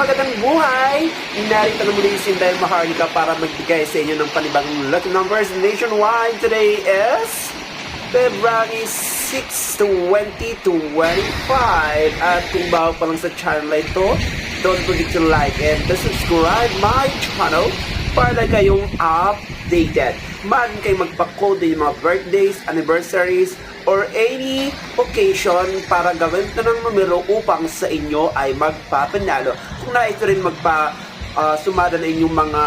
magandang buhay! Narito na muli si Inday Maharlika para magbigay sa inyo ng panibagong lucky numbers nationwide. Today is February 6, 2025. At kung bago pa lang sa channel ito, don't forget to like and to subscribe my channel para kayong updated. Man kayo magpa-code yung mga birthdays, anniversaries, or any occasion para gawin ito ng numero upang sa inyo ay magpapanalo. Kung nais nyo rin magpa ah, sumada na inyong mga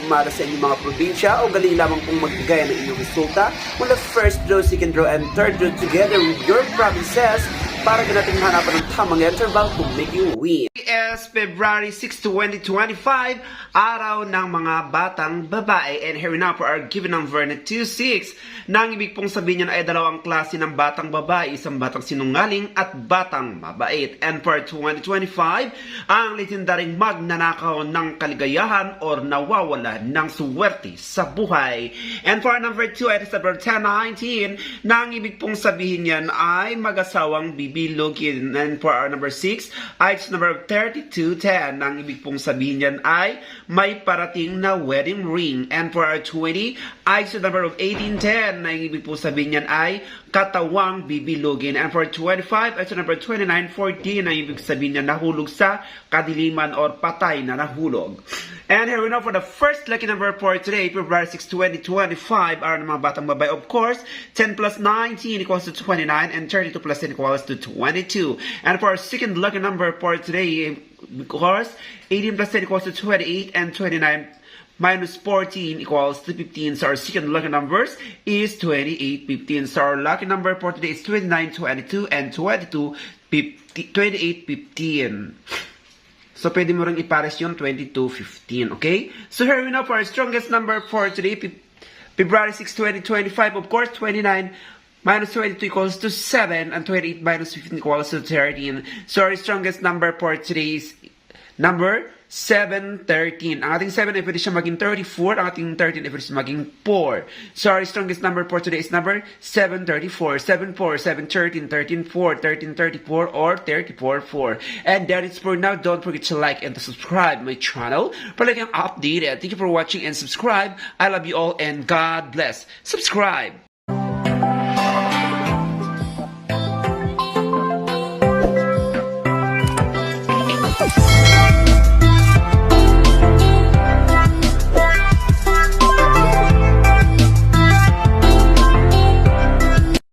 sumada sa inyong mga probinsya o galing lamang pong magbigay ng inyong resulta mula first draw, second draw, and third draw together with your provinces para natin hanapan ng tamang interval to make you win. Is February 6, 2025, araw ng mga batang babae. And here now for our given number na 26. Nang ibig pong sabihin niyan ay dalawang klase ng batang babae, isang batang sinungaling at batang mabait. And for 2025, ang legendaring magnanakaw ng kaligayahan or nawawala ng suwerte sa buhay. And for number 2, it is number 10, 19. Nang ibig pong sabihin niyan ay mag-asawang bibilogin. And for our number 6, ay it's number 3210. Nang ibig pong sabihin niyan ay may parating na wedding ring. And for our 20, ay number of 1810. Nang ibig pong sabihin niyan ay katawang bibilogin. And for 25, ay number 2914. Nang ibig sabihin niyan nahulog sa kadiliman or patay na nahulog. And here we know for the first lucky number for today, February 6, 2025, are ng mga batang babae. Of course, 10 plus 19 equals to 29, and 32 plus 10 equals to 22. And for our second lucky number for today, of course, 18 plus 10 equals to 28, and 29 minus 14 equals to 15. So our second lucky numbers is 28, 15. So our lucky number for today is 29, 22, and 22, 50, 28, 15. So, pwede mo rin ipares yung 2215, okay? So, here we know for our strongest number for today, Fe- February 6, 2025, of course, 29 minus 22 equals to 7, and 28 minus 15 equals to 13. So, our strongest number for today is number 713. Ang ating 7 ay pwede siya maging 34, ang ating 13 ay pwede siya maging 4. So, our strongest number for today is number 734, 74, 713, 13, 4, 13, 34, or 34, 4. And that is for now. Don't forget to like and to subscribe my channel for like ang updated. Thank you for watching and subscribe. I love you all and God bless. Subscribe!